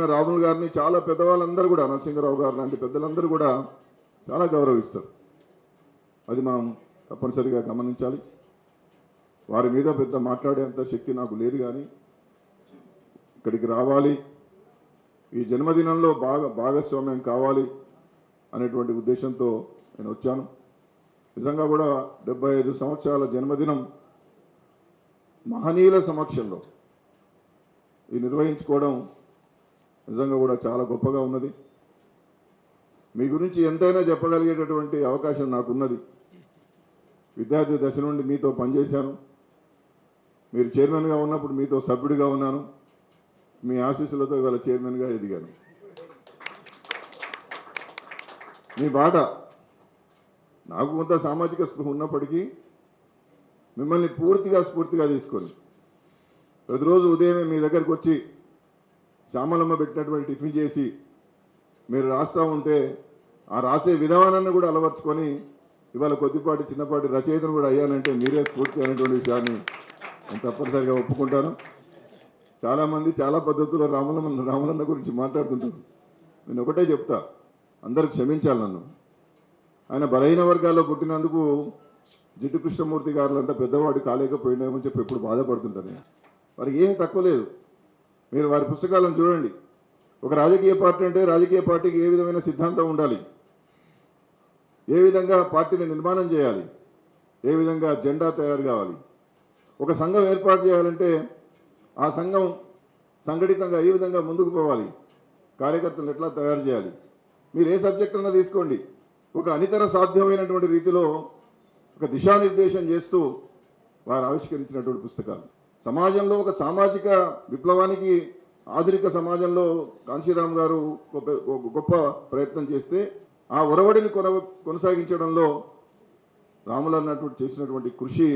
రాహుల్ గారిని చాలా పెద్దవాళ్ళందరూ కూడా నరసింహరావు గారు లాంటి పెద్దలందరూ కూడా చాలా గౌరవిస్తారు. అది మనం తప్పనిసరిగా గమనించాలి. వారి మీద పెద్ద మాట్లాడేంత శక్తి నాకు లేదు కానీ ఇక్కడికి రావాలి. ఈ జన్మదినంలో బాగా భాగస్వామ్యం కావాలి అనేటువంటి ఉద్దేశంతో నేను వచ్చాను. నిజంగా కూడా డెబ్బై ఐదు సంవత్సరాల జన్మదినం మహనీయుల సమక్షంలో ఈ నిర్వహించుకోవడం నిజంగా కూడా చాలా గొప్పగా ఉన్నది. మీ గురించి ఎంతైనా చెప్పగలిగేటటువంటి అవకాశం నాకున్నది. విద్యార్థి దశ నుండి మీతో పనిచేశాను. మీరు చైర్మన్గా ఉన్నప్పుడు మీతో సభ్యుడిగా ఉన్నాను. మీ ఆశీస్సులతో ఇవాళ చైర్మన్గా ఎదిగాను. మీ బాట నాకు కొంత సామాజిక స్పృహ ఉన్నప్పటికీ మిమ్మల్ని పూర్తిగా స్ఫూర్తిగా తీసుకొని ప్రతిరోజు ఉదయమే మీ దగ్గరికి వచ్చి శ్యామలమ్మ పెట్టినటువంటి టిఫిన్ చేసి మీరు రాస్తూ ఉంటే ఆ రాసే విధానాన్ని కూడా అలవర్చుకొని ఇవాళ కొద్దిపాటి చిన్నపాటి రచయితను కూడా అయ్యానంటే మీరే స్ఫూర్తి అనేటువంటి విషయాన్ని నేను తప్పనిసరిగా ఒప్పుకుంటాను. చాలామంది చాలా పద్ధతుల్లో రామలమ్మ రామలమ్మ గురించి మాట్లాడుతుంటారు. నేను ఒకటే చెప్తా అందరూ క్షమించాలి నన్ను. ఆయన బలహీన వర్గాల్లో పుట్టినందుకు జిడ్డు కృష్ణమూర్తి గారు అంతా పెద్దవాడు కాలేకపోయినామని చెప్పి ఎప్పుడు బాధపడుతుంటాను వారికి ఏమీ తక్కువ లేదు. మీరు వారి పుస్తకాలను చూడండి. ఒక రాజకీయ పార్టీ అంటే రాజకీయ పార్టీకి ఏ విధమైన సిద్ధాంతం ఉండాలి? ఏ విధంగా పార్టీని నిర్మాణం చేయాలి? ఏ విధంగా జెండా తయారు కావాలి? ఒక సంఘం ఏర్పాటు చేయాలంటే ఆ సంఘం సంఘటితంగా ఏ విధంగా ముందుకు పోవాలి? కార్యకర్తలు ఎట్లా తయారు చేయాలి? మీరు ఏ సబ్జెక్ట్ అన్నా తీసుకోండి. ఒక అనితర సాధ్యమైనటువంటి రీతిలో ఒక దిశానిర్దేశం చేస్తూ వారు ఆవిష్కరించినటువంటి పుస్తకాలు. సమాజంలో ఒక సామాజిక విప్లవానికి ఆధునిక సమాజంలో కాంశీరామ్ గారు ఒక ఒక గొప్ప ప్రయత్నం చేస్తే ఆ ఒరవడిని కొన కొనసాగించడంలో రాములు అన్నటువంటి చేసినటువంటి కృషి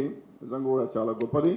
నిజంగా కూడా చాలా గొప్పది.